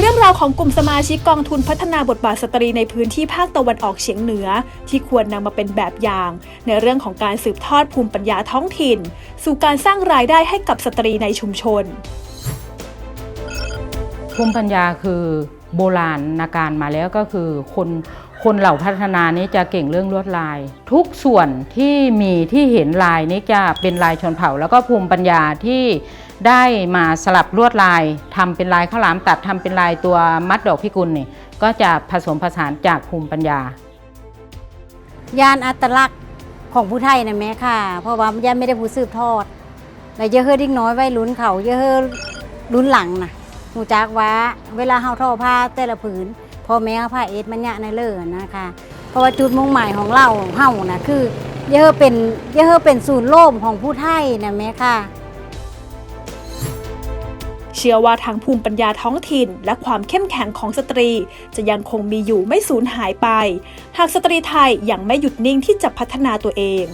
เรื่องราวของกลุ่มสมาชิกกองทุนพัฒนาบทบาทสตรีในพื้นที่ภาคตะวันออกเฉียงเหนือ ที่ควรนำมาเป็นแบบอย่าง ในเรื่องของการสืบทอดภูมิปัญญาท้องถิ่น สู่การสร้างรายได้ให้กับสตรีในชุมชน ภูมิปัญญาคือโบราณนาการมาแล้วก็คือคนคนเหล่าพัฒนานี้จะเก่งเรื่องลวดลาย ทุกส่วนที่มีที่เห็นลายนี้จะเป็นลายชนเผ่า แล้วก็ภูมิปัญญาที่ ได้มาสลับลวดลายทำเป็นลายข้าวหลามตัดทำเป็นลายตัวมัดดอกพิกุลนี่ก็จะผสมผสานจากภูมิปัญญายานอัตลักษณ์ของผู้ไทยนะแม่ค่ะ เพราะว่าย่านไม่ได้ผู้สืบทอดแล้วเยอะเฮอดิ้งน้อยไว้ลุ้นเขาเยอะเฮอลุ้นหลังนะหูจักว่าเวลาเฮาทอผ้าแต่ละผืนพ่อแม่เอาผ้าเอสมันยะในเลิศนะคะเพราะว่าจุดมุ่งหมายของเราเฮานะคือเยอะเป็นเยอะเฮอเป็นศูนย์โลมของผู้ไทยนะแม่ค่ะ เชื่อว่าทั้งภูมิปัญญาท้องถิ่น และความเข้มแข็งของสตรี จะยังคงมีอยู่ไม่สูญหายไป หากสตรีไทยยังไม่หยุดนิ่งที่จะพัฒนาตัวเอง